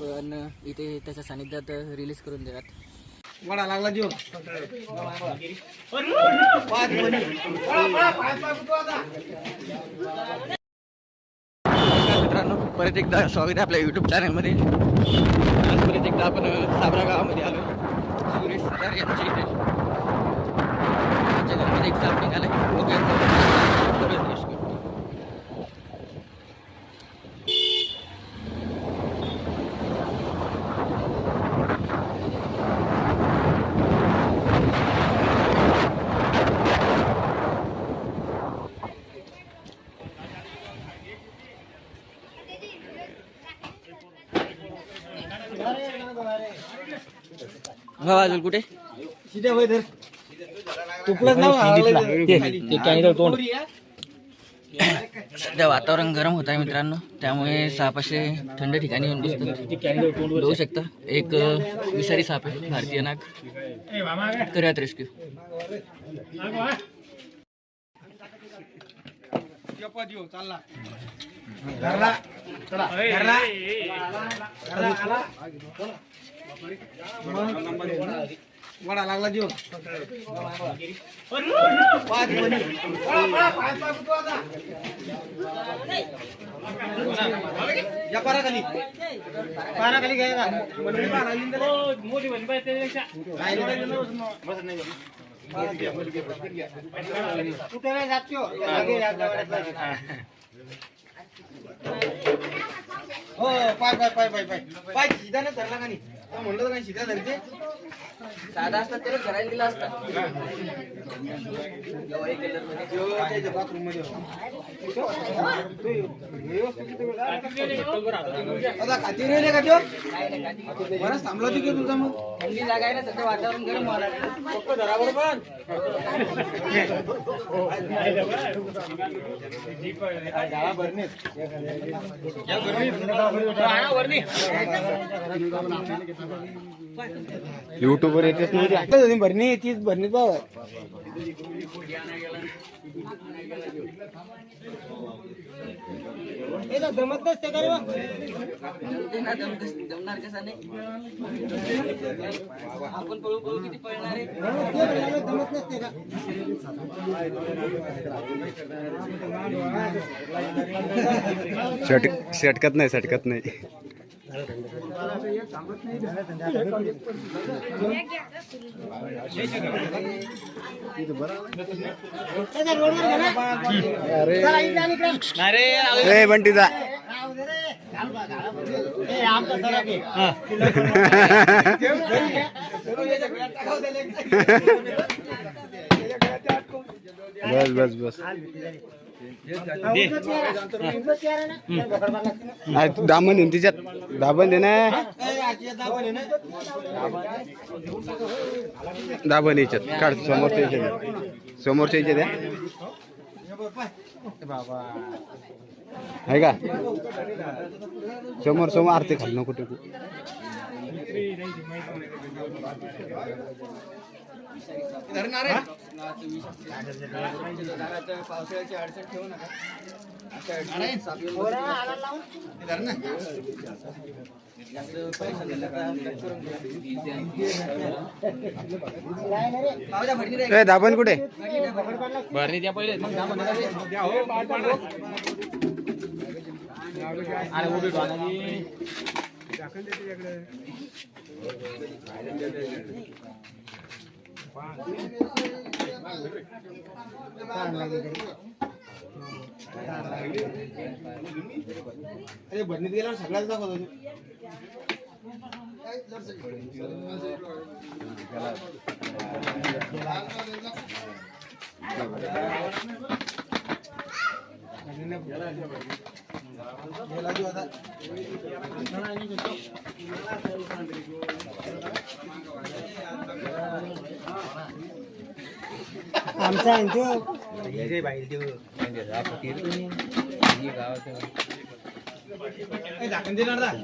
पण इथे त्याच्या सानिध्यात रिलीज करून देतात. वडा लागला जीव. मित्रांनो परत एकदा स्वागत आहे आपल्या युट्यूब चॅनलमध्ये आज परत एकदा आपण साबरा गावामध्ये आलो. सुरेश सदार यांच्या इथे. त्यांच्या घरामध्ये एक साप निघाला अजून कुठे? तोंड सध्या वातावरण गरम होत आहे मित्रांनो. त्यामुळे साप असे थंड ठिकाणी येऊन बसतात. बघू शकता. एक अ, विषारी साप आहे. भारतीय नाग. करूयात रेस्क्यू चालला धरला धरला धरला वडा लागला जीव या पारा खाली पारा खाली घ्या का मंडळी पारा आली ना त्याला. मोठी बनली पाहिजे त्याच्यापेक्षा. काय नाही. कुठे नाही जात त्यो. मागे जात जात. हो पाय पाय पाय पाय पाय पाय सीधा नाही धरला का नाही तो म्हणलं तर नाही सीधा असतात त्याला करायला दिला असता. बाथरूममध्ये आता खाती राहिले का बराच थांबला होती की तुझा मग. थंडी जागा आहे ना सध्या वातावरण गरम व्हायला. युट्यूब वर येतेच नाही भरणी तीच भरणी पाव. जमत नसते का रे बा? ते ना दम कस- जमणार कसा नाही? आपण पळू पळू किती पळणार आहे? जमत नसते का शट शटकत नाही सटकत नाही. ए बंटीचा. बस बस बस. दामन आहे ना तिच्यात. दाबन दे ना? दाबन याच्यात. काढ समोरच्या याच्यात. समोरच्या याच्यात आहे का? समोर समोर आरती खाल नको टिकू. धरणार आहे पावसाळ्याची अडचण ठेवू नका अशा कुठे भरणी द्या पहिले. अरे उभी. अरे भरणीत गेल्यावर सगळ्याच दाखवतो तू गेला जीव आता. आमचा आहे तो. बाहेर ए, झाकण दे. ना रे.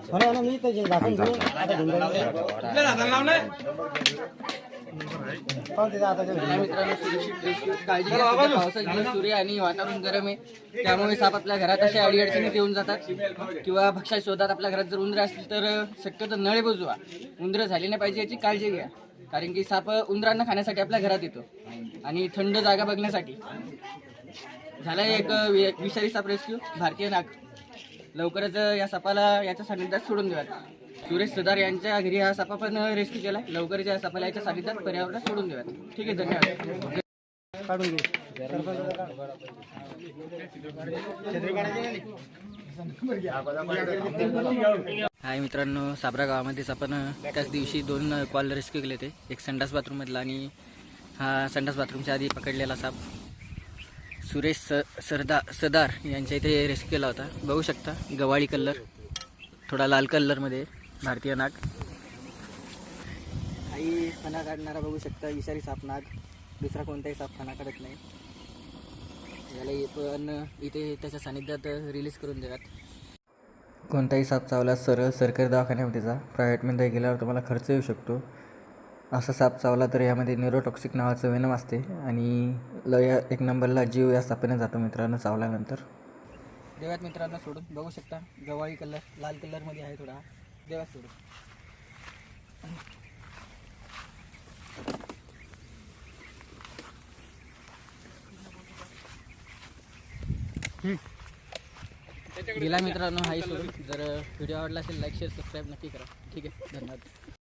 आमचा कुठल्या झाकण सुरक्षित रेस्क्यू काळजी घ्या सध्या पावसाचे दिवस आणि वातावरण गरम आहे त्यामुळे साप आपल्या घरात अशा अडीअडचणीत येऊन जातात. किंवा भक्षा शोधात आपल्या घरात जर उंदरं असतील तर शक्यतो नळे बुजवा. उंदरं झाली नाही पाहिजे याची काळजी घ्या. कारण की साप उंदरांना खाण्यासाठी आपल्या घरात येतो. आणि थंड जागा बघण्यासाठी. झाला एक विषारी साप रेस्क्यू. भारतीय नाग. लवकरच या सापाला याच्या सानिध्यात सोडून देऊया सुरेश सदार यांच्या घरी हा सापा पण रेस्क्यू केला लवकरच या सापाला याच्या सानिध्यात पर्यावरणात सोडून देऊयात. ठीक आहे धन्यवाद. हाय मित्रांनो साबरा गावामध्येच आपण त्याच दिवशी दोन कॉल रेस्क्यू केले होते. एक संडास बाथरूममधला आणि हा संडास बाथरूमच्या आधी पकडलेला साप. सुरेश स सरदा सदार यांच्या इथे रेस्क्यू केला होता. बघू शकता गवाळी कलर थोडा लाल कलरमध्ये भारतीय नाग. काही फणा काढणारा बघू शकता विषारी साप नाग. दुसरा कोणताही साप फणा काढत नाही. याला पण इथे त्याच्या सानिध्यात रिलीज करून देतात. कोणताही साप चावला सरळ सरकारी दवाखान्यामध्ये जा. प्रायव्हेटमध्ये गेल्यावर तुम्हाला खर्च येऊ शकतो. असा साप चावला तर यामध्ये न्यूरोटॉक्सिक नावाचं वेनम असते आणि ल या एक नंबरला जीव या सापाने जातो मित्रांनो चावल्यानंतर. देवात मित्रांनो सोडून बघू शकता गवाळी कलर लाल कलरमध्ये आहे थोडा. सोडून. गेला मित्रांनो हाही सोडून. जर व्हिडिओ आवडला असेल लाईक शेअर सबस्क्राईब नक्की करा. ठीक आहे धन्यवाद.